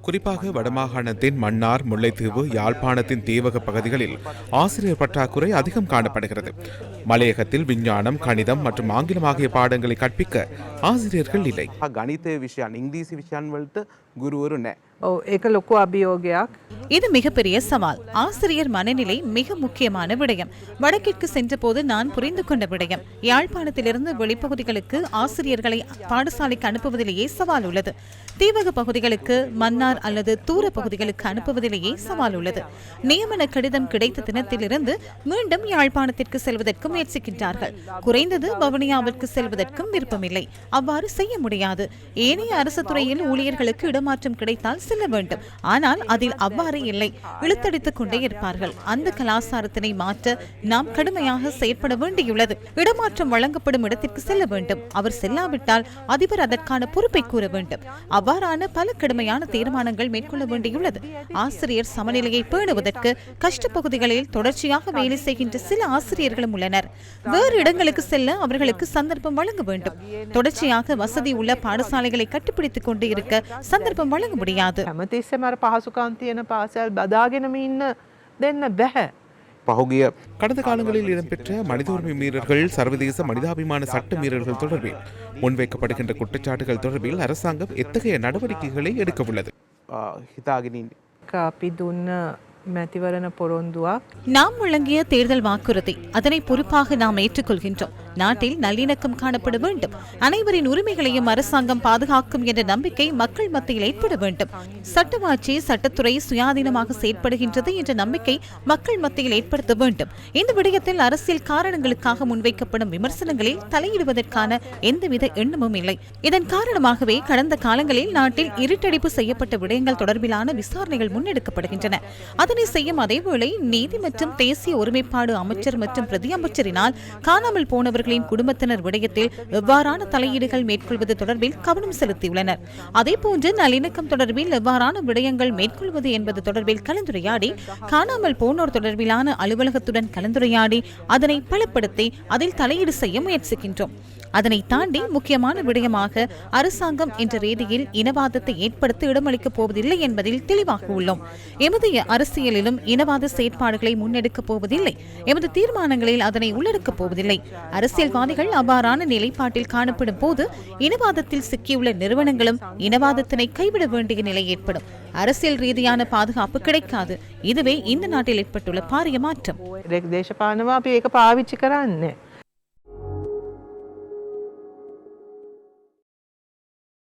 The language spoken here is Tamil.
குறிப்பாக வடமாகாணத்தின் மன்னார் முல்லைத்தீவு யாழ்ப்பாணத்தின் தீவக பகுதிகளில் ஆசிரியர் பற்றாக்குறை அதிகம் காணப்படுகிறது. மலையகத்தில் விஞ்ஞானம் கணிதம் மற்றும் ஆங்கிலம் ஆகிய பாடங்களை கற்பிக்க ஆசிரியர்கள் இல்லை. கணித விஷயம் இங்கிலீஷ் விஷயம் குரு ஒரு ஓ ஏக லொக்கு அபியோகியாக. இது மிகப்பெரிய சவால். ஆசிரியர் மனநிலை மிக முக்கியமான விடயம். வடக்கிற்கு சென்றபோது நான் புரிந்து கொண்ட விடயம். யாழ்ப்பாணத்திலிருந்து வெளிப்பகுதிகளுக்கு ஆசிரியர்களை பாடசாலைக்கு அனுப்புவதிலேயே சவால் உள்ளது. தீவக பகுதிகளுக்கு மன்னார் அல்லது தூர பகுதிகளுக்கு அனுப்புவதிலேயே சவால் உள்ளது. நியமன கடிதம் கிடைத்த தினத்திலிருந்து மீண்டும் யாழ்ப்பாணத்திற்கு செல்வதற்கு முயற்சிக்கின்றார்கள். குறைந்தது வவுனியாவிற்கு செல்வதற்கும் விருப்பமில்லை. அவ்வாறு செய்ய முடியாது. ஏனைய அரசு துறையில் ஊழியர்களுக்கு இடமாற்றம் கிடைத்தால் செல்ல வேண்டும். ஆனால் அதில் அவ்வாறு இல்லை. இழுத்தடித்துக் கொண்டே இருப்பார்கள். அந்த கலாச்சாரத்தினை மாற்ற நாம் கடுமையாக செயற்பட வேண்டியுள்ளது. இடமாற்றம் வழங்கப்படும் இடத்திற்கு செல்ல வேண்டும். அவர் செல்லாவிட்டால் அதிபர் அதற்கான பொறுப்பை கூற வேண்டும். அவ்வாறான பல கடுமையான தீர்மானங்கள் மேற்கொள்ள வேண்டியுள்ளது. ஆசிரியர் சமநிலையை பேணுவதற்கு கஷ்டப்பகுதிகளில் தொடர்ச்சியாக வேலை செய்கின்ற சில ஆசிரியர்களும் உள்ளனர். வேறு இடங்களுக்கு செல்ல அவர்களுக்கு சந்தர்ப்பம் வழங்க வேண்டும். தொடர்ச்சியாக வசதி உள்ள பாடசாலைகளை கட்டுப்பிடித்துக் கொண்டு இருக்க சந்தர்ப்பம் வழங்க முடியாது. හැමතිස්සෙම අර පහසුකම් තියෙන පාසල් බදාගෙනම ඉන්න දෙන්න බැහැ. පහුගිය கடந்த காலங்களில் இடம்பெற்ற மனித உரிமை மீறல்கள் சர்வதேச மனிதாபிமான சட்ட மீறல்கள் தொடர்பில் முன்வைக்கப்படுகின்ற குற்றச்சாட்டுகள் தொடர்பில் அரசாங்கம் எத்தகைய நடவடிக்கைகளை எடுக்கவுள்ளது හිතාගෙනින් අපි දුන්න මැතිවරණ පොරොන්දුවක් நாம் வழங்கிய தேர்தல் வாக்குறுதி அதனை பொறுப்பாக நாம் ஏற்றுக்கொள்கின்றோம் நாட்டில் நல்லிணக்கம் காணப்பட வேண்டும். அனைவரின் உரிமைகளையும் அரசாங்கம் பாதுகாக்கும் என்ற நம்பிக்கை மக்கள் மத்தியில் ஏற்பட வேண்டும். சட்டமாட்சி சட்டத்துறை சுயாதீனமாக செயற்படுகின்றது என்ற நம்பிக்கை மக்கள் மத்தியில் ஏற்படுத்த வேண்டும். இந்த விடயத்தில் அரசியல் காரணங்களுக்காக முன்வைக்கப்படும் விமர்சனங்களில் தலையிடுவதற்கான எந்தவித எண்ணமும் இல்லை. இதன் காரணமாகவே கடந்த காலங்களில் நாட்டில் இருட்டடிப்பு செய்யப்பட்ட விடயங்கள் தொடர்பிலான விசாரணைகள் முன்னெடுக்கப்படுகின்றன. அதனை செய்யும் அதேவேளை நீதி மற்றும் தேசிய ஒருமைப்பாடு அமைச்சர் மற்றும் பிரதி அமைச்சரினால் காணாமல் போனவர் அவர்களின் குடும்பத்தினர் விடயத்தில் எவ்வாறான தலையீடுகள் மேற்கொள்வது தொடர்பில் கவனம் செலுத்தியுள்ளனர். அதேபோன்று நல்லிணக்கம் தொடர்பில் எவ்வாறான விடயங்கள் மேற்கொள்வது என்பது தொடர்பில் கலந்துரையாடி காணாமல் போனோர் தொடர்பிலான அலுவலகத்துடன் கலந்துரையாடி அதனை பலப்படுத்தி அதில் தலையீடு செய்ய முயற்சிக்கின்றோம். அதனை தாண்டி முக்கியமான விடயமாக அரசாங்கம் என்ற ரீதியில் இனவாதத்தை ஏற்படுத்த இடமளிக்கப் போவதில்லை என்பதில் தெளிவாக உள்ளோம். எமது அரசியலிலும் இனவாத செயற்பாடுகளை முன்னெடுக்கப் போவதில்லை. எமது தீர்மானங்களில் அதனை உள்ளடக்கப் போவதில்லை. அரசு அரசியல்வாதிகள் அவ்வாறான நிலைப்பாட்டில் காணப்படும் போது இனவாதத்தில் சிக்கியுள்ள நிறுவனங்களும் இனவாதத்தினை கைவிட வேண்டிய நிலை ஏற்படும். அரசியல் ரீதியான பாதுகாப்பு கிடைக்காது. இதுவே இந்த நாட்டில் ஏற்பட்டுள்ள பாரிய மாற்றம்.